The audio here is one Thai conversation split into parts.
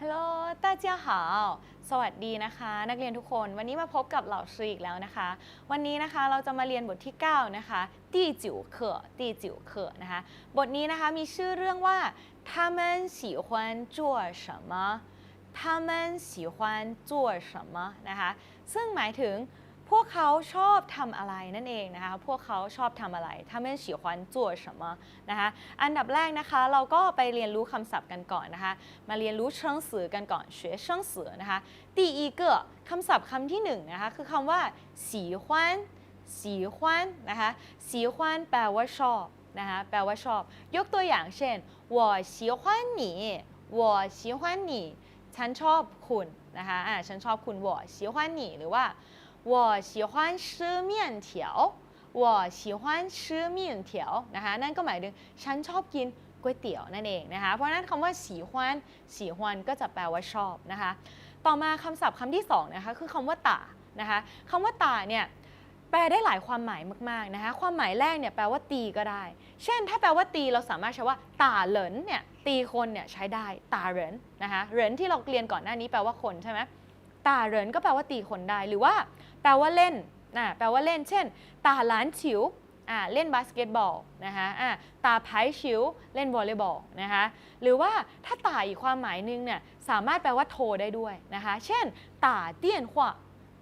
ฮัลโหล大家好สวัสดีนะคะ นักเรียนทุกคน วันนี้มาพบกับเหล่าชื่ออีกแล้วนะคะ วันนี้นะคะเราจะมาเรียนบทที่ 9 นะคะ第九课第九课นะคะ บทนี้นะคะมีชื่อเรื่องว่า他们喜欢做什么他们喜欢做什么นะคะ ซึ่งหมายถึง พวกเขาชอบทำอะไรนั่นเองนะคะ พวกเขาชอบทำอะไร他们喜欢做什么นะคะ อันดับแรกนะคะเราก็ไปเรียนรู้คำศัพท์กันก่อนนะคะ มาเรียนรู้เชิงสื่อกันก่อน学生词นะคะ第一个คำศัพท์คำที่หนึ่งนะคะคือคำว่า喜欢喜欢นะคะ喜欢แปลว่าชอบนะคะแปลว่าชอบ ยกตัวอย่างเช่น我喜欢你我喜欢你ฉันชอบคุณนะคะอ่าฉันชอบคุณ我喜欢你หรือว่า 我喜欢吃面条我喜欢吃面条นะคะนั่นก็หมายถึงฉันชอบกินก๋วยเตี๋ยวนั่นเองนะคะเพราะฉะนั้นคำว่า喜欢喜欢ก็จะแปลว่าชอบนะคะ ต่อมาคำศัพท์คำที่สองนะคะคือคำว่าตานะคะคำว่าตาเนี่ยแปลได้หลายความหมายมากๆนะคะความหมายแรกเนี่ยแปลว่าตีก็ได้ เช่นถ้าแปลว่าตีเราสามารถใช้ว่าตาเหรินเนี่ยตีคนเนี่ยใช้ได้ตาเหรินนะคะเหรินที่เราเรียนก่อนหน้านี้แปลว่าคนใช่ไหมตาเหรินก็แปลว่าตีคนได้ หรือว่า แปลว่าเล่นนะแปลว่าเล่น เช่น ตาหลานฉิวอ่าเล่นบาสเกตบอลนะคะอ่าตาไพ่ชิวเล่นวอลเลย์บอลนะคะหรือว่าถ้าตาอีกความหมายหนึงเนี่ยสามารถแปลว่าโทรได้ด้วยนะคะเช่นตาเตี้ยนหัว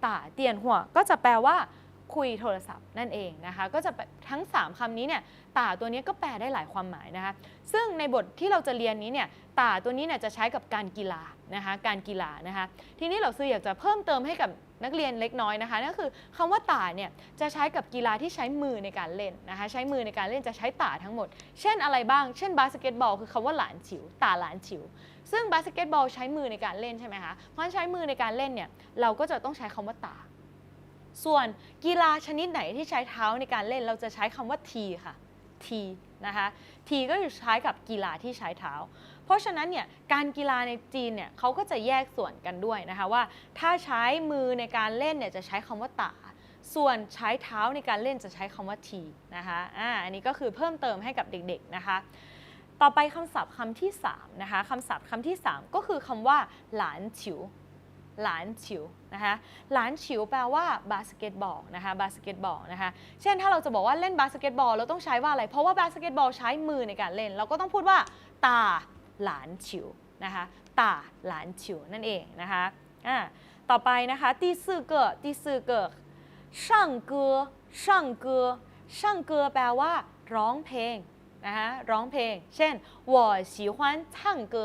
ตาเตี้ยนหัวก็จะแปลว่า คุยโทรศัพท์นั่นเองนะคะ ก็จะทั้ง 3คำนี้เนี่ยตาตัวนี้ก็แปลได้หลายความหมายนะคะ ซึ่งในบทที่เราจะเรียนนี้เนี่ยตาตัวนี้เนี่ยจะใช้กับการกีฬานะคะ การกีฬานะคะ ทีนี้เราซื้ออยากจะเพิ่มเติมให้กับนักเรียนเล็กน้อยนะคะนั่นก็คือคำว่าตาเนี่ยจะใช้กับกีฬาที่ใช้มือในการเล่นนะคะ ใช้มือในการเล่นจะใช้ตาทั้งหมด เช่นอะไรบ้าง เช่นบาสเกตบอลคือคำว่าหลานฉิว ตาหลานฉิว ซึ่งบาสเกตบอลใช้มือในการเล่นใช่ไหมคะ เพราะใช้มือในการเล่นเนี่ยเราก็จะต้องใช้คำว่าตา ส่วนกีฬาชนิดไหนที่ใช้เท้าในการเล่นเราจะใช้คำว่าทีค่ะทีนะคะทีก็จะใช้กับกีฬาที่ใช้เท้า เพราะฉะนั้นเนี่ยการกีฬาในจีนเนี่ยเขาก็จะแยกส่วนกันด้วยนะคะว่า ถ้าใช้มือในการเล่นเนี่ยจะใช้คำว่าตาส่วนใช้เท้าในการเล่นจะใช้คำว่าทีนะคะอ่าอันนี้ก็คือเพิ่มเติมให้กับเด็กๆนะคะต่อไปคำศัพท์คำที่3นะคะคำศัพท์คำที่ 3 ก็คือคำว่าหลานฉิว หลานฉิวนะคะหลานฉิวแปลว่าบาสเกตบอลนะคะบาสเกตบอลนะคะ เช่นถ้าเราจะบอกว่าเล่นบาสเกตบอลเราต้องใช้ว่าอะไร เพราะว่าบาสเกตบอลใช้มือในการเล่น เราก็ต้องพูดว่าตาหลานฉิวนะคะตาหลานฉิวนั่นเองนะคะอ่าต่อไปนะคะ第四个第四个唱歌唱歌唱歌แปลว่า ร้องเพลงนะคะร้องเพลง เช่น我喜欢唱歌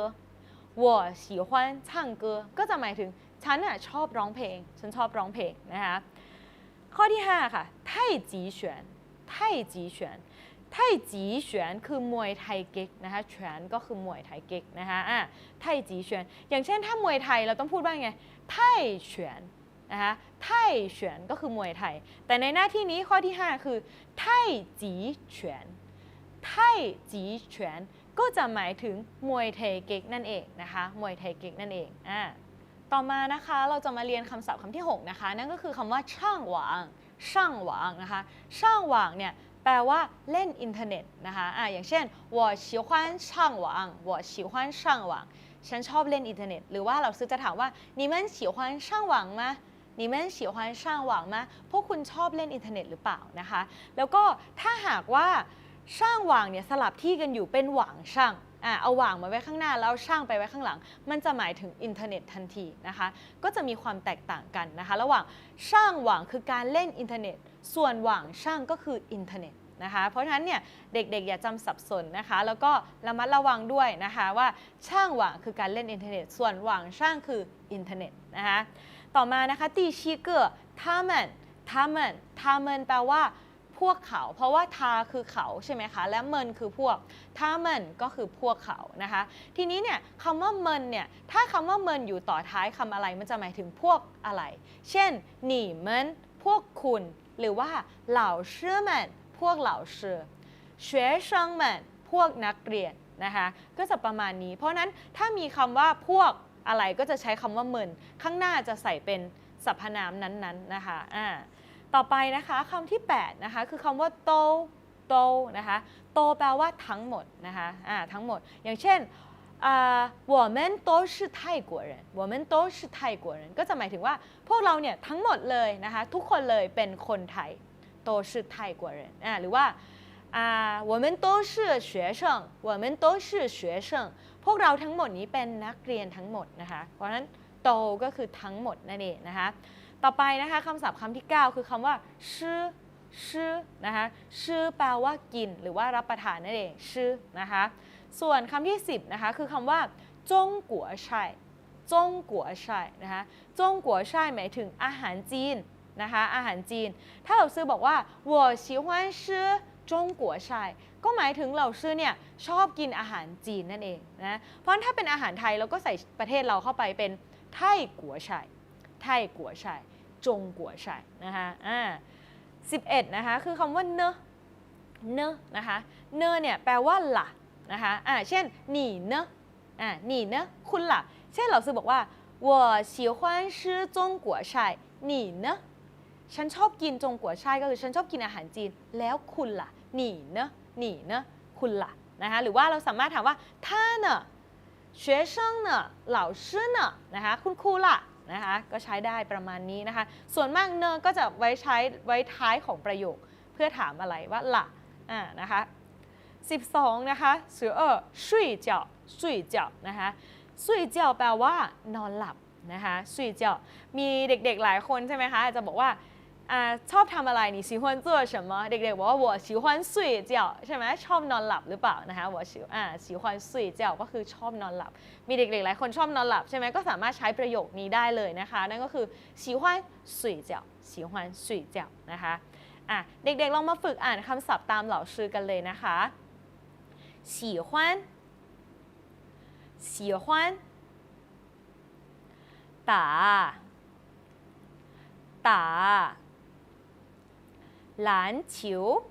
我喜欢唱歌ก็จะหมายถึง ฉันน่ะชอบร้องเพลง ฉันชอบร้องเพลงนะคะข้อที่ 5 ค่ะ ไทจีเฉวนไทจีเฉวนไทจีเฉวนคือมวยไทยเก๊กนะคะเฉวนก็คือมวยไทยเก๊กนะคะอะไทจีเฉวนอย่างเช่นถ้ามวยไทยเราต้องพูดว่าไง ไทเฉวนนะคะไทเฉวนก็คือมวยไทย แต่ในหน้าที่นี้ข้อที่ 5 คือ ไทจีเฉวนไทจีเฉวนก็จะหมายถึงมวยไทยเก๊กนั่นเองนะคะ มวยไทยเก๊กนั่นเองอ่า ต่อมานะคะเราจะมาเรียนคำศัพท์คำที่ 6 นะคะ นั่นก็คือคำว่าช่างหวางช่างหวางนะคะช่างหวางเนี่ยแปลว่าเล่นอินเทอร์เน็ตนะคะอ่ะอย่างเช่น我喜欢上网我喜欢上网ฉันชอบเล่นอินเทอร์เน็ต หรือว่าเราซื้อจะถามว่า你们喜欢上网吗你们喜欢上网吗พวกคุณชอบเล่นอินเทอร์เน็ตหรือเปล่านะคะ แล้วก็ถ้าหากว่าช่างหวางเนี่ยสลับที่กันอยู่เป็นหวางช่าง อะเอาวางมาไว้ข้างหน้าแล้วช่างไปไว้ข้างหลัง มันจะหมายถึงอินเทอร์เน็ตทันทีนะคะ ก็จะมีความแตกต่างกันนะคะ ระหว่างช่างหว่างคือการเล่นอินเทอร์เน็ต ส่วนหว่างช่างก็คืออินเทอร์เน็ตนะคะเพราะฉะนั้นเนี่ยเด็กๆ อย่าจำสับสนนะคะ แล้วก็ระมัดระวังด้วยนะคะว่าช่างหว่างคือการเล่นอินเทอร์เน็ต ส่วนหว่างช่างคืออินเทอร์เน็ตนะคะต่อมานะคะตีชีเกอร์ทามันทามันทามันแปลว่า พวกเขา เพราะว่าทาคือเขาใช่ไหมคะ และเมินคือพวกถ้าเมินก็คือพวกเขานะคะ ทีนี้เนี่ยคำว่าเมินเนี่ย ถ้าคำว่าเมินอยู่ต่อท้ายคำอะไร มันจะหมายถึงพวกอะไร เช่นหนีเมินพวกคุณ หรือว่าเหล่าเชื่อมันพวกเหล่าเชื่อ学生们พวกนักเรียนนะคะ ก็จะประมาณนี้ เพราะฉะนั้นถ้ามีคำว่าพวกอะไรก็จะใช้คำว่าเมินข้างหน้าจะใส่เป็นสรรพนามนั้นๆนะคะอ่า ต่อไปนะคะคำที่ 8 นะคะ คือคำว่าโตโตนะคะ โตแปลว่าทั้งหมดนะคะอ่าทั้งหมด อย่างเช่น อ่า我们都是泰国人我们都是泰国人ก็จะหมายถึงว่าพวกเราเนี่ยทั้งหมดเลยนะคะทุกคนเลยเป็นคนไทย都是泰国人อ่าหรือว่าอ่า我们都是学生我们都是学生พวกเราทั้งหมดนี้เป็นนักเรียนทั้งหมดนะคะเพราะฉะนั้นโตก็คือทั้งหมดนั่นเองนะคะ ต่อไปนะคะคำศัพท์คำที่ 9 คือคำว่าชื่อชื่อนะคะชื่อแปลว่ากิน หรือว่ารับประทานนั่นเองชื่อนะคะ ส่วนคำที่ 10 นะคะ คือคำว่าจงกัวช่จงกัวช่นะคะจงกัวช่หมายถึงอาหารจีนนะคะ อาหารจีน ถ้าเราซื้อบอกว่า我喜欢吃จงกัวช่ก็หมายถึงเราซื้อเนี่ยชอบกินอาหารจีนนั่นเองนะเพราะฉะนั้นถ้าเป็นอาหารไทยเราก็ใส่ประเทศเราเข้าไปเป็นไทยกัวช่ไทยกัวช่ จงกัวช่นะคะอ่า11 นะคะ คือคำว่าเนอะเนอะนะคะเนอะเนี่ยแปลว่าล่ะ นะคะอ่าเช่นหนีเนอะอ่าหนีเนอะคุณล่ะ เช่นเราซื้อบอกว่า我喜欢吃中国菜你呢ฉันชอบกินจงกัวช่ายก็คือฉันชอบกินอาหารจีน แล้วคุณล่ะหนีเนอะหนีเนอะคุณล่ะนะคะหรือว่าเราสามารถถามว่าท่าเนอะ学生呢老师呢นะคะคุณครูล่ะ นะคะก็ใช้ได้ประมาณนี้นะคะ ส่วนมากเนอก็จะไว้ใช้ไว้ท้ายของประโยค เพื่อถามอะไรว่าละอ่านะคะ12นะคะสือเออสุยเจาะสุยเจาะนะคะสุยเจาะแปลว่านอนหลับนะคะสุยเจาะมีเด็กๆหลายคนใช่ไหมคะจะบอกว่า อาชอบทำอะไรนี่喜欢做什么เด็กๆบอกว่า我喜欢睡觉ใช่ไหมชอบนอนหลับหรือเปล่านะคะ我喜อ่า喜欢睡觉ก็คือชอบนอนหลับ มีเด็กๆหลายคนชอบนอนหลับใช่ไหมก็สามารถใช้ประโยคนี้ได้เลยนะคะ นั่นก็คือ喜欢睡觉喜欢睡觉นะคะอ่ะเด็กๆลองมาฝึกอ่านคำศัพท์ตามเหล่าชื่อกันเลยนะคะ 喜欢，喜欢，打，打， 篮球，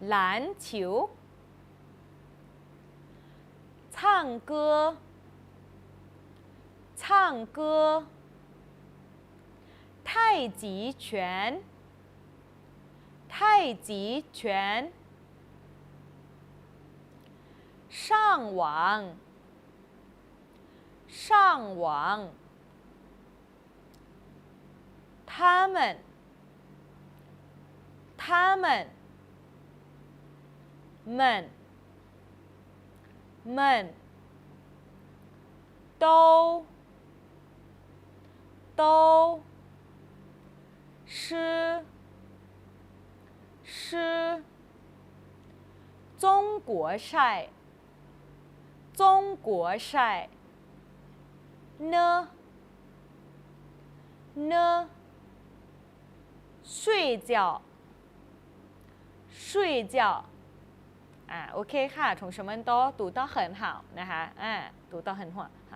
篮球，唱歌，唱歌，太极拳，太极拳。上网，上网，他们，他们，们，们，都，都，是，是，中国晒。中国晒呢呢睡觉睡觉อ่าโอเคค่ะ同学们都读到很好นะคะอ่า读到很好好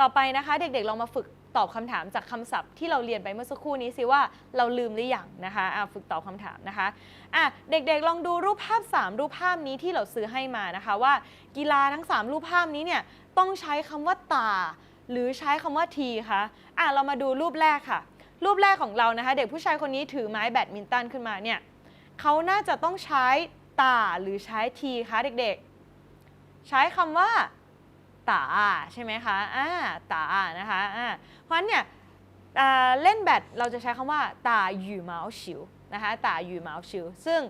ต่อไปนะคะ เด็กๆลองมาฝึกตอบคำถามจากคำศัพท์ที่เราเรียนไปเมื่อสักครู่นี้สิว่าเราลืมหรือยังนะคะอ่าฝึกตอบคำถามนะคะอ่ะเด็กๆลองดูรูปภาพ 3 รูปภาพนี้ที่เราซื้อให้มานะคะว่า กีฬาทั้ง 3 รูปภาพนี้เนี่ยต้องใช้คำว่าตา หรือใช้คำว่าทีคะอ่ะเรามาดูรูปแรกค่ะ รูปแรกของเรานะคะ เด็กผู้ชายคนนี้ถือไม้แบดมินตันขึ้นมาเนี่ย เขาน่าจะต้องใช้ตาหรือใช้ทีคะเด็กๆ ใช้คำว่าตาใช่ไหมคะอ่าตานะคะอ่าเพราะฉะนั้นเนี่ยเล่นแบดเราจะใช้คำว่าตาหยู่เมาส์ชิวนะคะตาหยู่เมาส์ชิวซึ่ง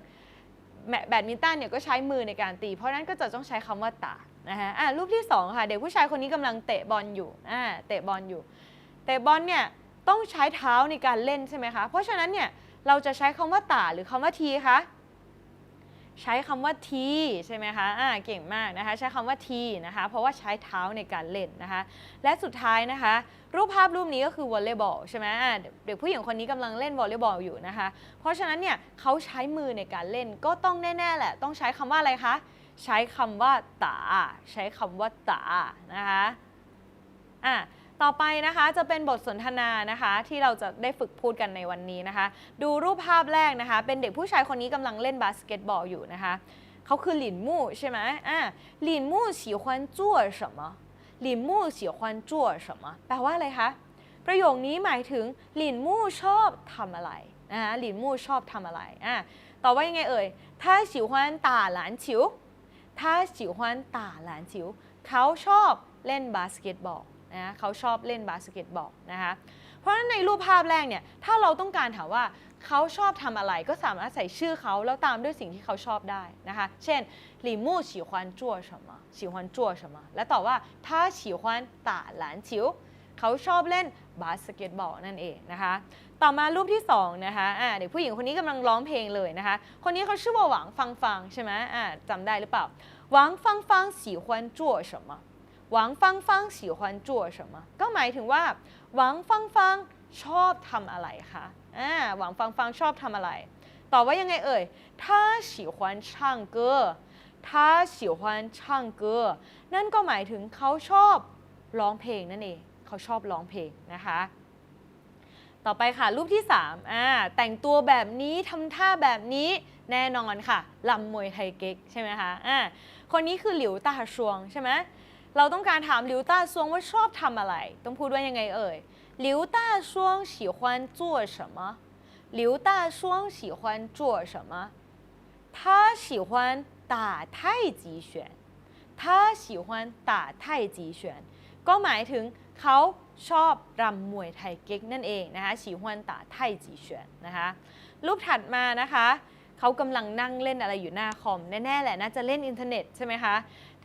แบดมินตันเนี่ยก็ใช้มือในการตี เพราะนั้นก็จะต้องใช้คำว่าตานะคะอะรูปที่2ค่ะเด็กผู้ชายคนนี้กำลังเตะบอลอยู่อ่าเตะบอลอยู่ เตะบอลเนี่ยต้องใช้เท้าในการเล่นใช่ไหมคะ เพราะฉะนั้นเนี่ย เราจะใช้คำว่าตาหรือคำว่าทีคะใช้คำว่าทีใช่ไหมคะอ่าเก่งมากนะคะ ใช้คำว่าทีนะคะ เพราะว่าใช้เท้าในการเล่นนะคะ และสุดท้ายนะคะ รูปภาพรูปนี้ก็คือวอลเลย์บอลใช่ไหมเด็กผู้หญิงคนนี้กำลังเล่นวอลเลย์บอลอยู่นะคะ เพราะฉะนั้นเนี่ยเขาใช้มือในการเล่นก็ต้องแน่ๆแหละ ต้องใช้คำว่าอะไรคะ ใช้คำว่าตา ใช้คำว่าตานะคะอะ ต่อไปนะคะจะเป็นบทสนทนานะคะ ที่เราจะได้ฝึกพูดกันในวันนี้นะคะ ดูรูปภาพแรกนะคะ เป็นเด็กผู้ชายคนนี้กำลังเล่นบาสเกตบอลอยู่นะคะเขาคือหลินมู่ใช่ไหมอ่ะหลินมู่喜欢做什么หลินมู่喜欢做什么แปลว่าอะไรคะ ประโยคนี้หมายถึงหลินมู่ชอบทำอะไรนะคะหลินมู่ชอบทำอะไรอ่ะตอบว่ายังไงเอ่ยถ้า喜欢打篮球打 ถ้า喜欢打篮球เขาชอบเล่นบาสเกตบอล นะเขาชอบเล่นบาสเกตบอลนะคะเพราะฉะนั้นในรูปภาพแรกเนี่ยถ้าเราต้องการถามว่าเขาชอบทำอะไรก็สามารถใส่ชื่อเขาแล้วตามด้วยสิ่งที่เขาชอบได้นะคะ เช่น李木喜欢做什么喜欢做什么และตอบว่า他喜欢打篮球เขาชอบเล่นบาสเกตบอลนั่นเองนะคะ ต่อมารูปที่2นะคะอ่าเด็กผู้หญิงคนนี้กำลังร้องเพลงเลยนะคะ คนนี้เขาชื่อว่าหวังฟังฟังใช่ไหมอ่าจำได้หรือเปล่าหวังฟังฟัง喜欢做什么 หวังฟังฟัง喜欢做什么ก็หมายถึงว่าหวังฟังฟังชอบทำอะไรคะอ่าหวังฟังฟังชอบทำอะไร ตอบว่ายังไงเอ่ย他喜欢唱歌他喜欢唱歌นั่นก็หมายถึงเขาชอบร้องเพลงนั่นเอง เขาชอบร้องเพลงนะคะ ต่อไปค่ะ รูปที่3อ่าแต่งตัวแบบนี้ทำท่าแบบนี้แน่นอนค่ะลำมวยไทยเก๊กใช่ไหมคะอ่าคนนี้คือหลิวตาชวงใช่ไหม เราต้องการถามหลิวตาชวงว่าชอบทำอะไร ต้องพูดว่ายังไงเอ่ยหลิวตาชวง喜欢做什么หลิวตาชวง喜欢做什么他喜欢打太极拳他喜欢打太极拳ก็หมายถึงเขาชอบรำมวยไทยเก๊กนั่นเองนะคะฉีฮวนตาไทจีเฉียนนะคะรูปถัดมานะคะเขากำลังนั่งเล่นอะไรอยู่หน้าคอมแน่ๆแหละน่าจะเล่นอินเทอร์เน็ตใช่ไหมคะ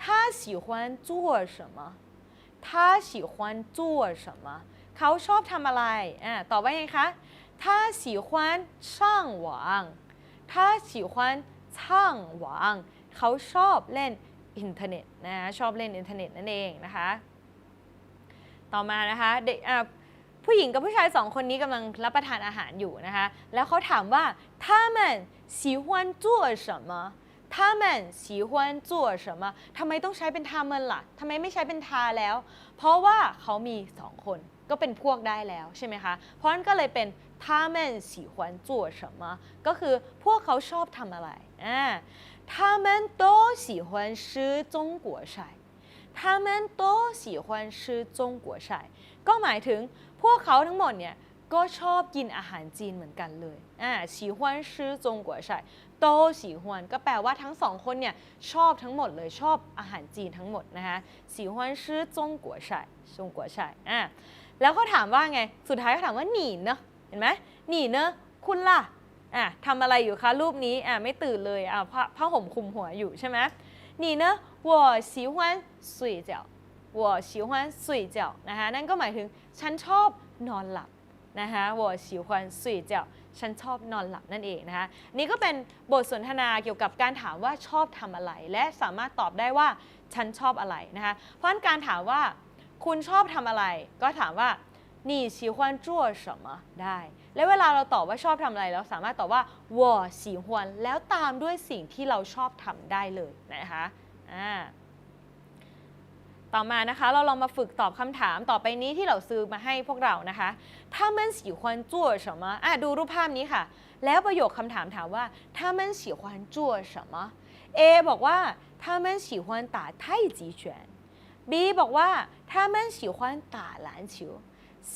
他喜欢做什么他喜欢做什么เขาชอบทำอะไรอ่าตอบว่าไงคะ他喜欢上网他喜欢唱网เขาชอบเล่นอินเทอร์เน็ตนะชอบเล่นอินเทอร์เน็ตนั่นเองนะคะ ต่อมานะคะเด็กอ่ะผู้หญิงกับผู้ชายสองคนนี้กำลังรับประทานอาหารอยู่นะคะ แล้วเขาถามว่า他们喜欢做什么 他们喜欢做什么ทำไมต้องใช้เป็นทาเมนล่ะทำไมไม่ใช้เป็นทาแล้ว เพราะว่าเขามีสองคนก็เป็นพวกได้แล้วใช่ไหมคะ เพราะฉะนั้นก็เลยเป็น他们喜欢做什么ก็คือพวกเขาชอบทำอะไรอ่า他们都喜欢吃中国菜他们都喜欢吃中国菜ก็หมายถึงพวกเขาทั้งหมดเนี่ยก็ชอบกินอาหารจีนเหมือนกันเลยอ่า喜欢吃中国菜 โต喜欢ก็แปลว่าทั้งสองคนเนี่ยชอบทั้งหมดเลยชอบอาหารจีนทั้งหมดนะคะ喜欢吃中国菜中国菜อ่าแล้วเขาถามว่าไง สุดท้ายเขาถามว่าหนีเนอะเห็นไหมหนีเนอะคุณล่ะอ่ะทำอะไรอยู่คะรูปนี้อ่ะไม่ตื่นเลยอ่ะผ้าผ้าห่มคลุมหัวอยู่ใช่ไหม你呢我喜欢睡觉我喜欢睡觉นะคะนั่นก็หมายถึงฉันชอบนอนหลับนะคะ我喜欢睡觉 ฉันชอบนอนหลับนั่นเองนะคะนี่ก็เป็นบทสนทนาเกี่ยวกับการถามว่าชอบทำอะไร และสามารถตอบได้ว่าฉันชอบอะไรนะคะเพราะฉะนั้นการถามว่า คุณชอบทำอะไร ก็ถามว่า你喜欢做什么ได้ และเวลาเราตอบว่าชอบทำอะไร เราสามารถตอบว่า我喜欢แล้วตามด้วยสิ่งที่เราชอบทำได้เลยนะคะอ่า ต่อมานะคะ เราลองมาฝึกตอบคำถามต่อไปนี้ที่เราซื้อมาให้พวกเรานะคะ他们喜欢做什么อ่ะดูรูปภาพนี้ค่ะ แล้วประโยคคำถามถามว่า他们喜欢做什么 A บอกว่า他们喜欢打太极拳 B บอกว่า他们喜欢打篮球 C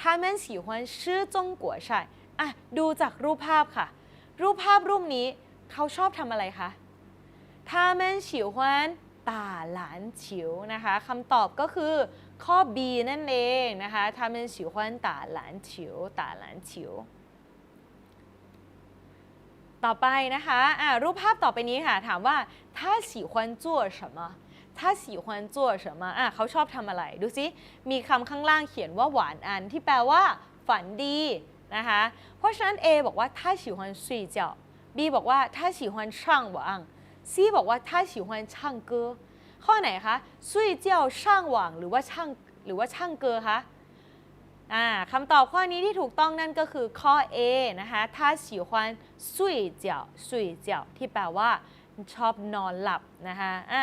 他们喜欢吃中国菜อ่ะดูจากรูปภาพค่ะ รูปภาพรูปนี้เขาชอบทำอะไรคะ他们喜欢 打篮球นะคะคำตอบก็คือข้อ B นั่นเองนะคะ他们喜欢打篮球打篮球ต่อไปนะคะอ่ะรูปภาพต่อไปนี้ค่ะ ถามว่า他喜欢做什么ถ้า喜欢做什么อ่ะเขาชอบทำอะไร ดูซิ มีคำข้างล่างเขียนว่าหวานอันที่แปลว่าฝันดีนะคะ เพราะฉะนั้น A บอกว่า他喜欢睡觉 B บอกว่า他喜欢上网 ซีบอกว่าถ้าฉิวฮวนช่างเกอข้อไหนคะซุยเจียวช่างหวังหรือว่าช่างหรือว่าช่างเกอคะอ่าคำตอบข้อนี้ที่ถูกต้องนั่นก็คือข้อ A นะคะถ้าฉิวฮวนซุยเจียวซุยเจียวที่แปลว่าชอบนอนหลับนะคะอะ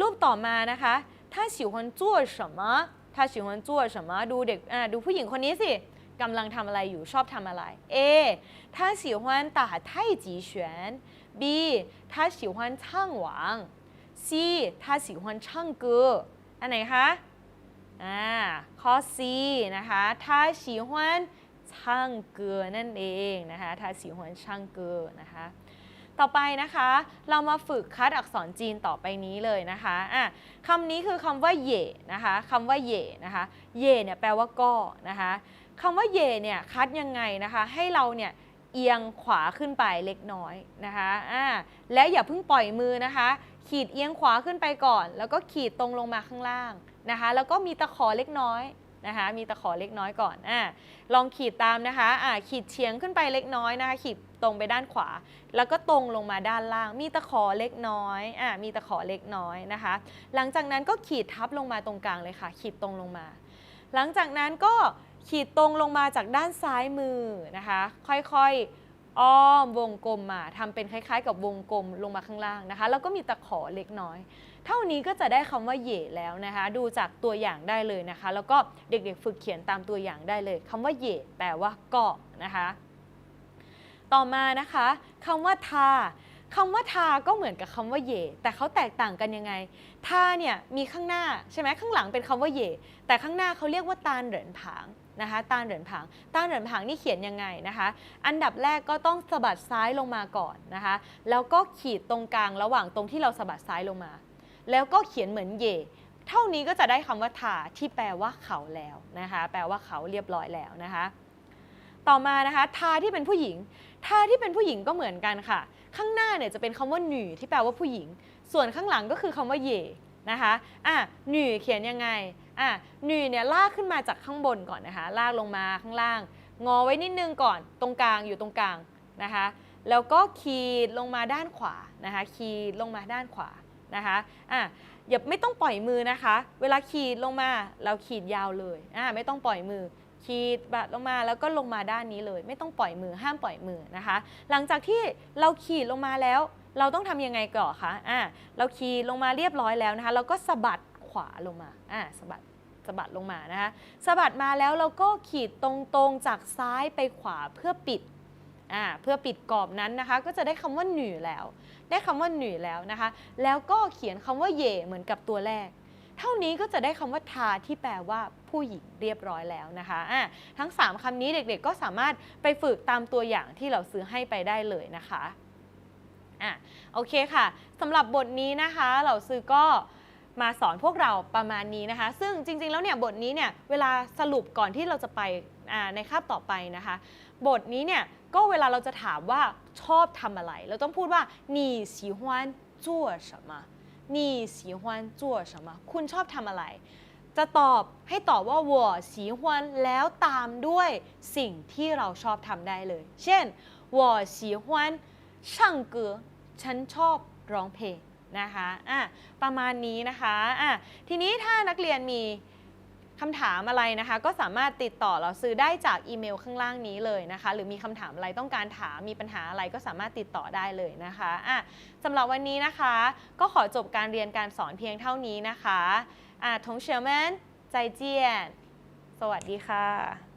รูปต่อมานะคะถ้าฉิวฮวนจั่วมะถ้าฉิวฮวนจั่วมะดูเด็กอ่าดูผู้หญิงคนนี้สิกำลังทำอะไรอยู่ชอบทำอะไร A ถ้าฉิวฮวนต่าไทจีเฉวน B 他喜欢唱网 C 他喜欢唱歌อันไหนคะอ่าข้อ C นะคะ他喜欢唱歌นั่นเองนะคะ他喜欢唱歌นะคะ ต่อไปนะคะ เรามาฝึกคัดอักษรจีนต่อไปนี้เลยนะคะอ่ะคำนี้คือคำว่าเย่นะคะคำว่าเย่นะคะ เย่เนี่ยแปลว่าก็นะคะคำว่าเย่เนี่ยคัดยังไงนะคะ ให้เราเนี่ย เอียงขวาขึ้นไปเล็กน้อยนะคะอ่าและอย่าเพิ่งปล่อยมือนะคะ ขีดเอียงขวาขึ้นไปก่อน แล้วก็ขีดตรงลงมาข้างล่างนะคะ แล้วก็มีตะขอเล็กน้อยนะคะมีตะขอเล็กน้อยก่อนอ่าลองขีดตามนะคะอ่าขีดเฉียงขึ้นไปเล็กน้อยนะคะ ขีดตรงไปด้านขวา แล้วก็ตรงลงมาด้านล่าง มีตะขอเล็กน้อยอ่ามีตะขอเล็กน้อยนะคะ หลังจากนั้นก็ขีดทับลงมาตรงกลางเลยค่ะ ขีดตรงลงมา หลังจากนั้นก็ ขีดตรงลงมาจากด้านซ้ายมือนะคะ ค่อยๆ อ้อมวงกลมมาทำเป็นคล้ายๆ กับวงกลมลงมาข้างล่างนะคะ แล้วก็มีตะขอเล็กน้อย เท่านี้ก็จะได้คำว่าเหย่แล้วนะคะ ดูจากตัวอย่างได้เลยนะคะ แล้วก็เด็กๆฝึกเขียนตามตัวอย่างได้เลยคำว่าเหย่แปลว่าเก็นะคะ ต่อมานะคะคำว่าทาคำว่าทาก็เหมือนกับคำว่าเหย่แต่เขาแตกต่างกันยังไง ทาเนี่ยมีข้างหน้าใช่ไหมข้างหลังเป็นคำว่าเหย่แต่ข้างหน้าเขาเรียกว่าตาลเหรินผาง นะคะตาลเหรินผางตาลเหรินผางนี่เขียนยังไงนะคะ อันดับแรกก็ต้องสะบัดซ้ายลงมาก่อนนะคะ แล้วก็ขีดตรงกลางระหว่างตรงที่เราสะบัดซ้ายลงมา แล้วก็เขียนเหมือนเย่เท่านี้ก็จะได้คำว่าทาที่แปลว่าเขาแล้วนะคะ แปลว่าเขาเรียบร้อยแล้วนะคะ ต่อมานะคะทาที่เป็นผู้หญิง ทาที่เป็นผู้หญิงก็เหมือนกันค่ะ ข้างหน้าเนี่ยจะเป็นคำว่าหนีที่แปลว่าผู้หญิง ส่วนข้างหลังก็คือคำว่าเย่นะคะอะหนีเขียนยังไง อะหนีเนี่ยลากขึ้นมาจากข้างบนก่อนนะคะ ลากลงมาข้างล่าง งอไว้นิดนึงก่อน ตรงกลางอยู่ตรงกลางนะคะ แล้วก็ขีดลงมาด้านขวานะคะ ขีดลงมาด้านขวานะคะอะอย่าไม่ต้องปล่อยมือนะคะ เวลาขีดลงมาเราขีดยาวเลยอะไม่ต้องปล่อยมือ ขีดบัดลงมาแล้วก็ลงมาด้านนี้เลย ไม่ต้องปล่อยมือห้ามปล่อยมือนะคะ หลังจากที่เราขีดลงมาแล้ว เราต้องทำยังไงก่อนคะอะเราขีดลงมาเรียบร้อยแล้วนะคะ เราก็สะบัด ขวาลงมาอะสะบัดสะบัดลงมานะคะสะบัดมาแล้วเราก็ขีดตรงๆจากซ้ายไปขวาเพื่อปิดอ่าเพื่อปิดกรอบนั้นนะคะ ก็จะได้คำว่าหนีแล้ว ได้คำว่าหนีแล้วนะคะ แล้วก็เขียนคำว่าเย่เหมือนกับตัวแรก เท่านี้ก็จะได้คำว่าทาที่แปลว่าผู้หญิงเรียบร้อยแล้วนะคะอะทั้ง 3คำนี้เด็กๆ ก็สามารถไปฝึกตามตัวอย่างที่เราซื้อให้ไปได้เลยนะคะอะโอเคค่ะสำหรับบทนี้นะคะ เราซื้อก็ มาสอนพวกเราประมาณนี้นะคะ ซึ่งจริงๆแล้วเนี่ยบทนี้เนี่ยเวลาสรุปก่อนที่เราจะไปอ่าในคาบต่อไปนะคะ บทนี้เนี่ยก็เวลาเราจะถามว่าชอบทำอะไร เราต้องพูดว่า你喜欢做什么你喜欢做什么คุณชอบทำอะไร จะตอบให้ตอบว่า我喜欢แล้วตามด้วยสิ่งที่เราชอบทำได้เลย เช่น我喜欢唱歌ฉันชอบร้องเพลง นะคะอะประมาณนี้นะคะอะทีนี้ถ้านักเรียนมีคำถามอะไรนะคะ ก็สามารถติดต่อเราซื้อได้จากอีเมลข้างล่างนี้เลยนะคะ หรือมีคำถามอะไรต้องการถามมีปัญหาอะไรก็สามารถติดต่อได้เลยนะคะอะสำหรับวันนี้นะคะ ก็ขอจบการเรียนการสอนเพียงเท่านี้นะคะอะทงเชียร์แมนใจเจียน สวัสดีค่ะ